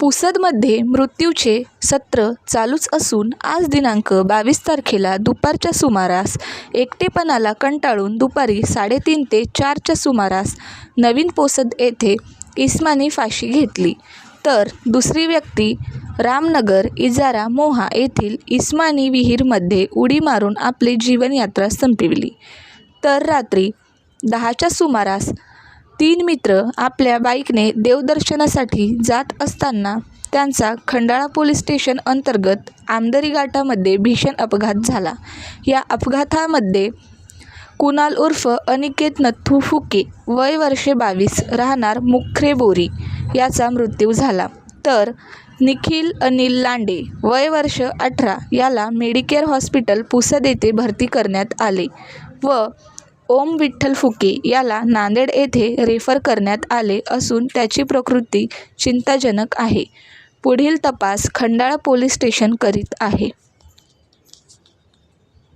पुसदमध्ये मृत्यूचे सत्र चालूच असून आज दिनांक बावीस तारखेला दुपारच्या सुमारास एकटेपणाला कंटाळून दुपारी साडेतीन ते चारच्या सुमारास नवीन पोसद येथे इस्माने फाशी घेतली. तर दुसरी व्यक्ती रामनगर इजारा मोहा येथील इस्मानी विहीरमध्ये उडी मारून आपली जीवनयात्रा संपविली. तर रात्री दहाच्या सुमारास तीन मित्र आपल्या बाईकने देवदर्शनासाठी जात असताना त्यांचा खंडाळा पोलीस स्टेशन अंतर्गत आमदरी घाटामध्ये भीषण अपघात झाला. या अपघातामध्ये कुणाल उर्फ अनिकेत नथू फुके वय वर्षे बावीस राहणार मुख्रे बोरी याचा मृत्यू झाला. तर निखिल अनिल लांडे वय वर्ष अठरा याला मेडिकेअर हॉस्पिटल पुसद येथे भरती करण्यात आले व ओम विठ्ठल फुके याला नांदेड येथे रेफर करण्यात आले असून त्याची प्रकृती चिंताजनक आहे. पुढील तपास खंडाळा पोलीस स्टेशन करीत आहे.